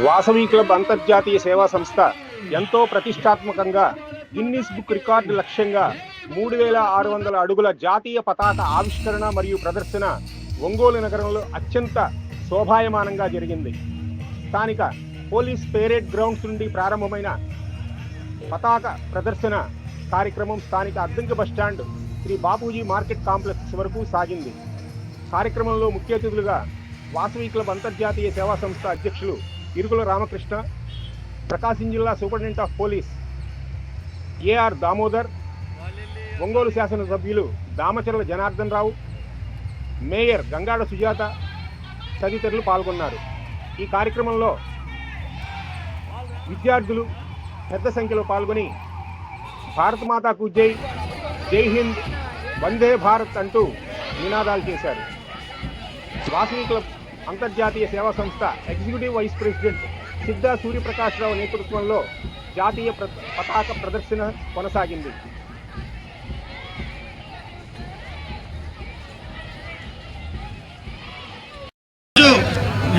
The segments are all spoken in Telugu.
వాసవి క్లబ్ అంతర్జాతీయ సేవా సంస్థ ఎంతో ప్రతిష్టాత్మకంగా గిన్నిస్ బుక్ రికార్డు లక్ష్యంగా మూడు వేల ఆరు వందల అడుగుల జాతీయ పతాక ఆవిష్కరణ మరియు ప్రదర్శన ఒంగోలు నగరంలో అత్యంత శోభాయమానంగా జరిగింది. స్థానిక పోలీస్ పేరేడ్ గ్రౌండ్స్ నుండి ప్రారంభమైన పతాక ప్రదర్శన కార్యక్రమం స్థానిక Addanki bus stand Shri Bapuji market complex వరకు సాగింది. కార్యక్రమంలో ముఖ్య అతిథులుగా వాసవి క్లబ్ అంతర్జాతీయ సేవా సంస్థ అధ్యక్షులు ఇరుగుల రామకృష్ణ ప్రకాశం జిల్లా superintendent of police AR Damodar Ongole శాసనసభ్యులు దామచర్ల జనార్దన్ రావు మేయర్ గంగాడ సుజాత తదితరులు పాల్గొన్నారు. ఈ కార్యక్రమంలో విద్యార్థులు పెద్ద సంఖ్యలో పాల్గొని భారతమాతాకు జై జై హింద్ వందే భారత్ అంటూ నినాదాలు చేశారు. వాసవి క్లబ్ అంతర్జాతీయ సేవా సంస్థ executive vice president Siddha Suryaprakashrao నేతృత్వంలో జాతీయ ప్ర- పతాక ప్రదర్శన కొనసాగింది.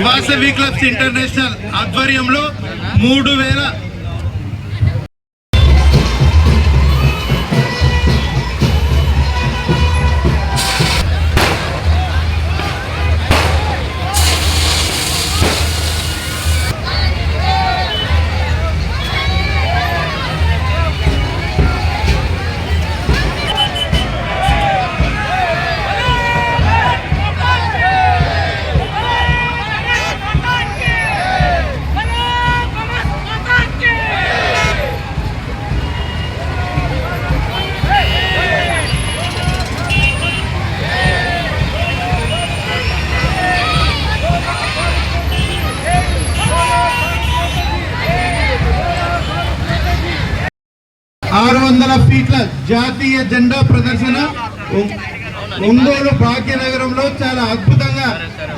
వాసవి క్లబ్స్ ఇంటర్నేషనల్ ఆధ్వర్యంలో మూడు వేల ఆరు వందల ఫీట్ల జాతీయ జెండా ప్రదర్శన ఒంగోలు భాగ్యనగరంలో చాలా అద్భుతంగా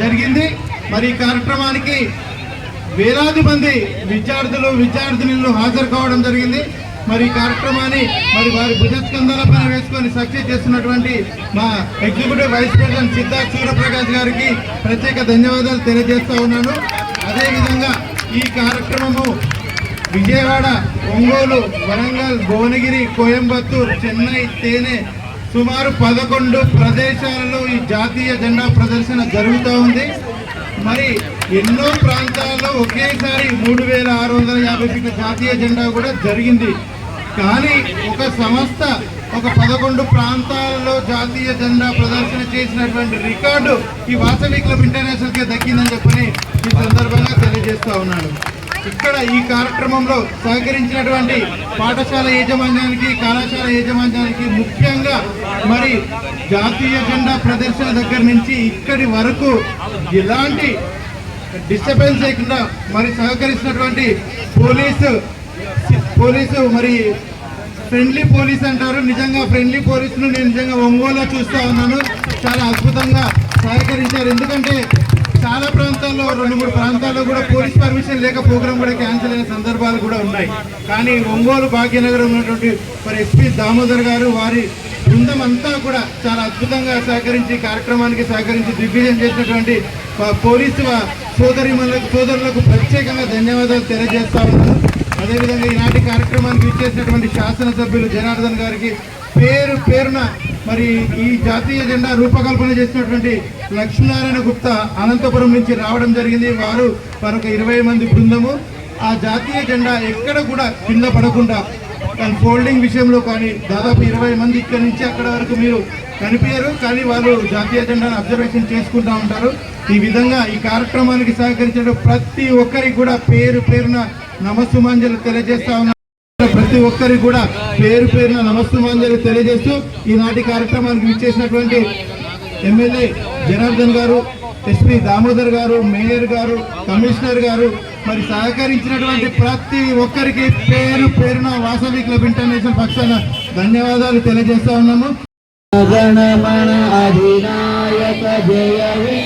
జరిగింది. మరి ఈ కార్యక్రమానికి వేలాది మంది విద్యార్థులు విద్యార్థినులు హాజరు కావడం జరిగింది. మరి ఈ కార్యక్రమాన్ని మరి వారి భుజస్కంధాల పైన వేసుకొని సక్సెస్ చేస్తున్నటువంటి మా executive vice president Siddharth Suryaprakash గారికి ప్రత్యేక ధన్యవాదాలు తెలియజేస్తా ఉన్నాను. అదేవిధంగా ఈ కార్యక్రమము విజయవాడ ఒంగోలు వరంగల్ భువనగిరి కోయంబత్తూర్ చెన్నై తేనె సుమారు పదకొండు ప్రదేశాలలో ఈ జాతీయ జెండా ప్రదర్శన జరుగుతూ ఉంది. మరి ఎన్నో ప్రాంతాల్లో ఒకేసారి మూడు వేల ఆరు వందల యాభై ఫీట్ల జాతీయ జెండా కూడా జరిగింది. కానీ ఒక సంస్థ ఒక పదకొండు ప్రాంతాలలో జాతీయ జెండా ప్రదర్శన చేసినటువంటి రికార్డు ఈ వాసవి క్లబ్ ఇంటర్నేషనల్కే దక్కిందని చెప్పని ఈ సందర్భంగా తెలియజేస్తూ ఉన్నాడు ఇక్కడ ఈ కార్యక్రమంలో సహకరించినటువంటి పాఠశాల యాజమాన్యానికి కళాశాల యాజమాన్యానికి ముఖ్యంగా మరి జాతీయ జెండా ప్రదర్శన దగ్గర నుంచి ఇక్కడి వరకు ఎలాంటి డిస్టర్బెన్స్ లేకుండా మరి సహకరిస్తున్నటువంటి పోలీసు పోలీసు మరి ఫ్రెండ్లీ పోలీస్ అంటారు. నిజంగా ఫ్రెండ్లీ పోలీసును నేను నిజంగా ఒంగోలులో చూస్తూ ఉన్నాను. చాలా అద్భుతంగా సహకరించారు. ఎందుకంటే చాలా ప్రాంతాల్లో రెండు మూడు ప్రాంతాల్లో కూడా పోలీస్ పర్మిషన్ లేక ప్రోగ్రామ్ కూడా క్యాన్సిల్ అయిన సందర్భాలు కూడా ఉన్నాయి. కానీ ఒంగోలు భాగ్యనగరం ఉన్నటువంటి మరి ఎస్పీ దామోదర్ గారు వారి బృందం అంతా కూడా చాలా అద్భుతంగా సహకరించి కార్యక్రమానికి సహకరించి దిగ్విజయం చేసినటువంటి పోలీసు సోదరి సోదరులకు ప్రత్యేకంగా ధన్యవాదాలు తెలియజేస్తా ఉన్నాను. అదేవిధంగా ఈనాటి కార్యక్రమానికి ఇచ్చేసినటువంటి శాసనసభ్యులు జనార్దన్ గారికి పేరు పేరున మరి ఈ జాతీయ జెండా రూపకల్పన చేసినటువంటి లక్ష్మీనారాయణ గుప్తా అనంతపురం నుంచి రావడం జరిగింది. వారు మరొక ఇరవై మంది బృందము. ఆ జాతీయ జెండా ఎక్కడ కూడా కింద పడకుండా కానీ ఫోల్డింగ్ విషయంలో కానీ దాదాపు ఇరవై మంది ఇక్కడ నుంచి అక్కడ వరకు మీరు కనిపించరు. కానీ వాళ్ళు జాతీయ జెండాను అబ్జర్వేషన్ చేసుకుంటూ ఉంటారు. ఈ విధంగా ఈ కార్యక్రమానికి సహకరించిన ప్రతి ఒక్కరికి కూడా పేరు పేరున నమస్సుమాంజలు తెలియజేస్తా ప్రతి ఒక్కరికి కూడా పేరు పేరున నమస్సుమాంజలు తెలియజేస్తూ ఈనాటి కార్యక్రమానికి విచ్చేసినటువంటి ఎమ్మెల్యే జనార్దన్ గారు ఎస్పీ దామోదర్ గారు మేయర్ గారు కమిషనర్ గారు మరి సహకరించినటువంటి ప్రతి ఒక్కరికి పేరు పేరున వాసవి క్లబ్ ఇంటర్నేషనల్ పక్షాన ధన్యవాదాలు తెలియజేస్తా ఉన్నాము. గణమణ అధినాయక జయ హే.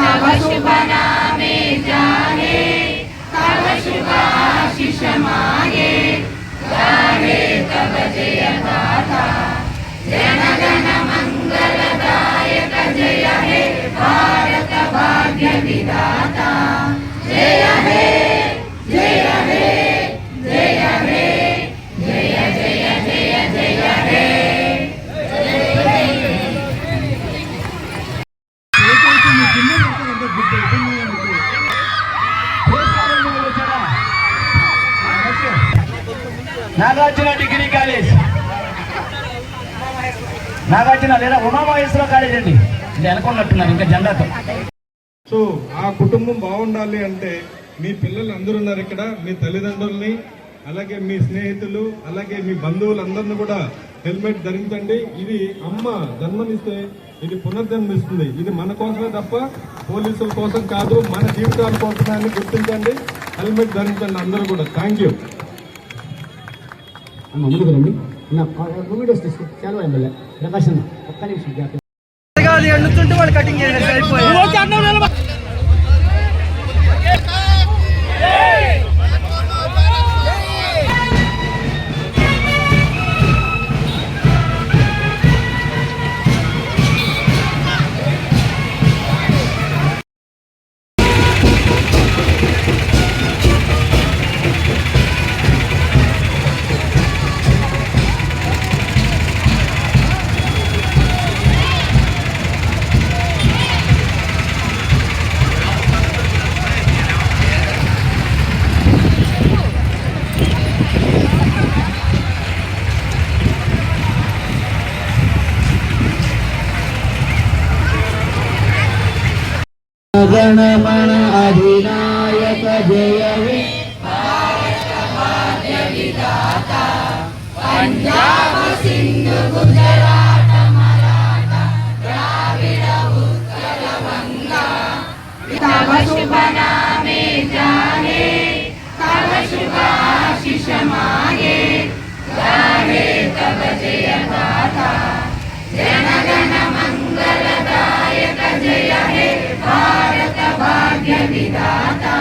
तव शुभ नामे जाहे तव शुभ मागे गाहे तव जय गाथा जन गण मंगलदायक जय हे, भारत भाग्य विधाता जय हे। Nagarjuna degree college. నాగార్జున లేదా ఉమామహేశ్వర కాలేజ్ అండి. ఇది అనుకున్నట్టున్నారు ఇంకా జెండాతో. సో ఆ కుటుంబం బాగుండాలి అంటే మీ పిల్లలు అందరూ ఉన్నారు ఇక్కడ మీ తల్లిదండ్రుల్ని అలాగే మీ స్నేహితులు అలాగే మీ బంధువులందరినీ కూడా హెల్మెట్ ధరించండి. ఇది అమ్మ జన్మనిస్తే ఇది పునర్జన్మిస్తుంది. ఇది మన కోసమే తప్ప పోలీసుల కోసం కాదు మన జీవితాల కోసమే అని గుర్తించండి. హెల్మెట్ ధరించండి అందరూ కూడా. థ్యాంక్ యూ ముందుకు రండి. నా వీడియోస్ తీసుకో. చాలా ఎమ్మెల్యే ప్రకాశ్ అన్న ఒక్క నిమిషం గ్యాప్ గణమణ అధినాయక జయ హే विधाता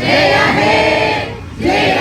जय हे जय